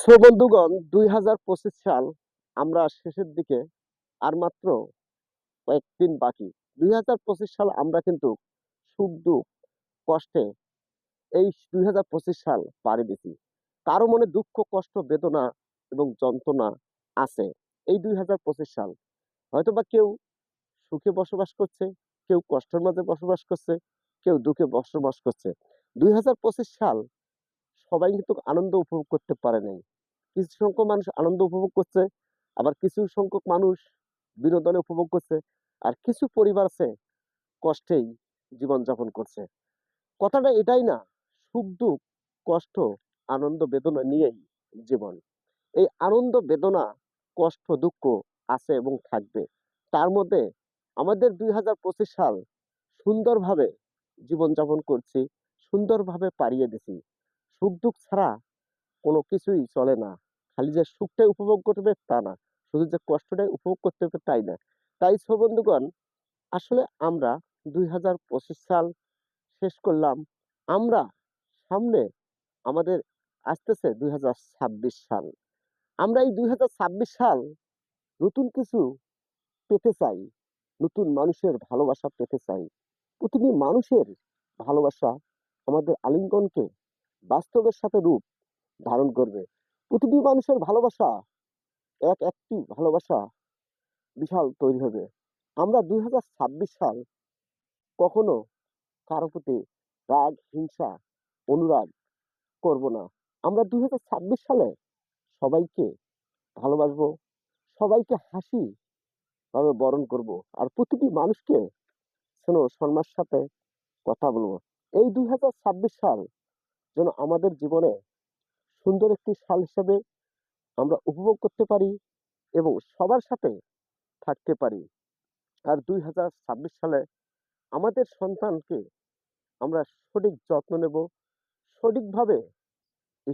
So বন্ধুগণ, দুই হাজার পঁচিশ সাল আমরা শেষের দিকে আর মাত্র কয়েকদিন বাকি। দুই হাজার পঁচিশ সাল আমরা কিন্তু সুখ দুঃখ কষ্টে এই দুই হাজার পঁচিশ সাল পাড়ি দিছি। কারও মনে দুঃখ, কষ্ট, বেদনা এবং যন্ত্রণা আছে এই দুই হাজার পঁচিশ সাল। হয়তোবা কেউ সুখে বসবাস করছে, কেউ কষ্টের মাঝে বসবাস করছে, কেউ দুঃখে বসবাস করছে। দুই হাজার পঁচিশ সাল সবাই কিন্তু আনন্দ উপভোগ করতে পারে নাই। কিছু সংখ্যক মানুষ আনন্দ উপভোগ করছে, আবার কিছু সংখ্যক মানুষ বিনোদনে উপভোগ করছে, আর কিছু পরিবার আছে কষ্টেই জীবনযাপন করছে। কথাটা এটাই না, সুখ, দুঃখ, কষ্ট, আনন্দ, বেদনা নিয়েই জীবন। এই আনন্দ, বেদনা, কষ্ট, দুঃখ আছে এবং থাকবে। তার মধ্যে আমাদের দুই হাজার পঁচিশ সাল সুন্দরভাবে জীবনযাপন করছি, সুন্দরভাবে পাড়িয়ে দিছি। সুখ দুঃখ ছাড়া কোনো কিছুই চলে না। খালি যে সুখটাই উপভোগ করবে তা না। শুধু যে কষ্টটাই উপভোগ করতে হবে তাই না। তাই বন্ধুগণ, আসলে আমরা দুই হাজার পঁচিশ সাল শেষ করলাম। আমরা সামনে আমাদের আসতেছে দুই হাজার ছাব্বিশ সাল। আমরা এই দুই হাজার ছাব্বিশ সাল নতুন কিছু পেতে চাই। নতুন মানুষের ভালোবাসা পেতে চাই। প্রতিটি মানুষের ভালোবাসা আমাদের আলিঙ্গনকে বাস্তবের সাথে রূপ ধারণ করবে। প্রতিটি মানুষের ভালোবাসা এক একটি ভালোবাসা বিশাল তৈরি হবে। আমরা দুই হাজার ছাব্বিশ সাল কখনো কারও প্রতি রাগ, হিংসা, অনুরাগ করব না। আমরা দুই হাজার ছাব্বিশ সালে সবাইকে ভালোবাসবো, সবাইকে হাসি ভাবে বরণ করব আর প্রতিটি মানুষকে শোনো সম্মানের সাথে কথা বলব। এই দুই হাজার ছাব্বিশ সাল যেন আমাদের জীবনে সুন্দর একটি সাল হিসেবে আমরা উপভোগ করতে পারি এবং সবার সাথে থাকতে পারি। আর দুই হাজার ছাব্বিশ সালে আমাদের সন্তানকে আমরা সঠিক যত্ন নেব, সঠিকভাবে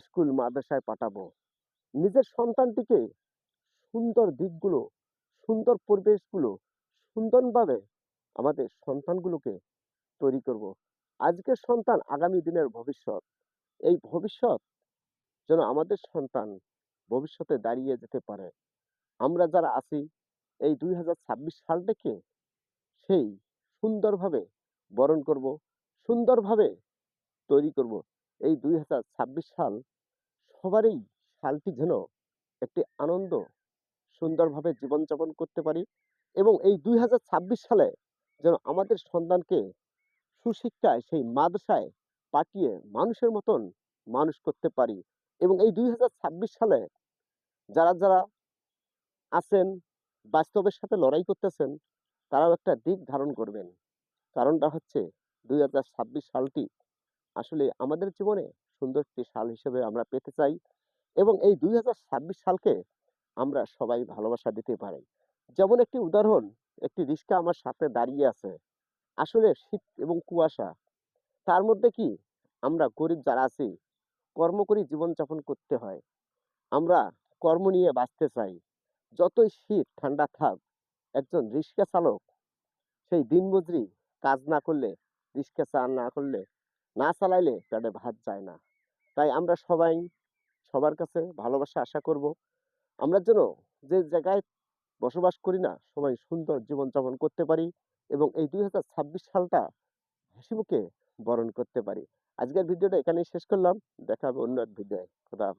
স্কুল, মাদ্রাসায় পাঠাবো। নিজের সন্তানটিকে সুন্দর দিকগুলো, সুন্দর পরিবেশগুলো, সুন্দরভাবে আমাদের সন্তানগুলোকে তৈরি করব। আজকের সন্তান আগামী দিনের ভবিষ্যৎ। এই ভবিষ্যৎ যেন আমাদের সন্তান ভবিষ্যতে দাঁড়িয়ে যেতে পারে। আমরা যারা আছি, এই দুই হাজার ছাব্বিশ সালটাকে সেই সুন্দরভাবে বরণ করব, সুন্দরভাবে তৈরি করব। এই দুই হাজার ছাব্বিশ সাল সবারই সালটি যেন একটি আনন্দ, সুন্দরভাবে জীবনযাপন করতে পারি এবং এই দুই হাজার ছাব্বিশ সালে যেন আমাদের সন্তানকে সুশিক্ষায়, সেই মাদ্রাসায় পাঠিয়ে মানুষের মতন মানুষ করতে পারি। এবং এই দুই হাজার ছাব্বিশ সালে যারা যারা আছেন, বাস্তবের সাথে লড়াই করতেছেন, তারাও একটা দিক ধারণ করবেন। কারণটা হচ্ছে দুই হাজার ছাব্বিশ সালটি আসলে আমাদের জীবনে সুন্দর একটি সাল হিসেবে আমরা পেতে চাই এবং এই দুই হাজার ছাব্বিশ সালকে আমরা সবাই ভালোবাসা দিতে পারি। যেমন একটি উদাহরণ, একটি রিক্সা আমার সাথে দাঁড়িয়ে আছে। আসলে শীত এবং কুয়াশা তার মধ্যে কি? আমরা গরিব যারা আছি কর্ম করে জীবনযাপন করতে হয়। আমরা কর্ম নিয়ে বাঁচতে চাই। যতই শীত, ঠান্ডা থাক, একজন রিক্সা চালক, সেই দিনমজুরি কাজ না করলে, রিক্সা চা না করলে, না চালাইলে পেটে ভাত যায় না। তাই আমরা সবাই, সবার কাছে ভালোবাসা আশা করব। আমরা যেন যে জায়গায় বসবাস করি না, সবাই সুন্দর জীবনযাপন করতে পারি এবং এই দুই হাজার ছাব্বিশ সালটা হাসি মুখে বরণ করতে পারি। আজকের ভিডিওটা এখানেই শেষ করলাম। দেখা হবে অন্য এক ভিডিওয়। খোদা হাফেজ।